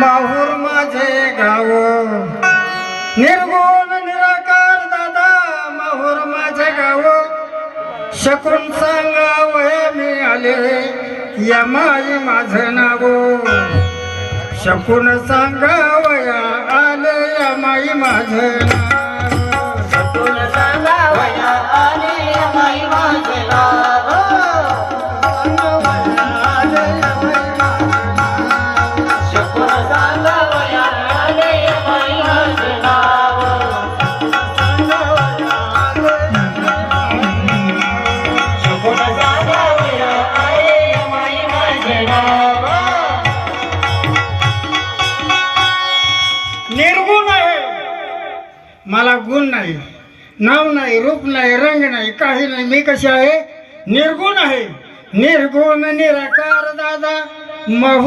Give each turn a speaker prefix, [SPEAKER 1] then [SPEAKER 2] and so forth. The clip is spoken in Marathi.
[SPEAKER 1] माहूर माझे गाव. निर्गुण निराकार दादा माहूर माझे गाव. शकून सांगावय मी आले या माई माझं नाव. शकून सांगावया आले या माई माझं निर्गुण आहे. मला गुण नाही नाव नाही रूप नाही रंग नाही काही नाही. मी कशी आहे? निर्गुण आहे. निर्गुण निराकार दादा महू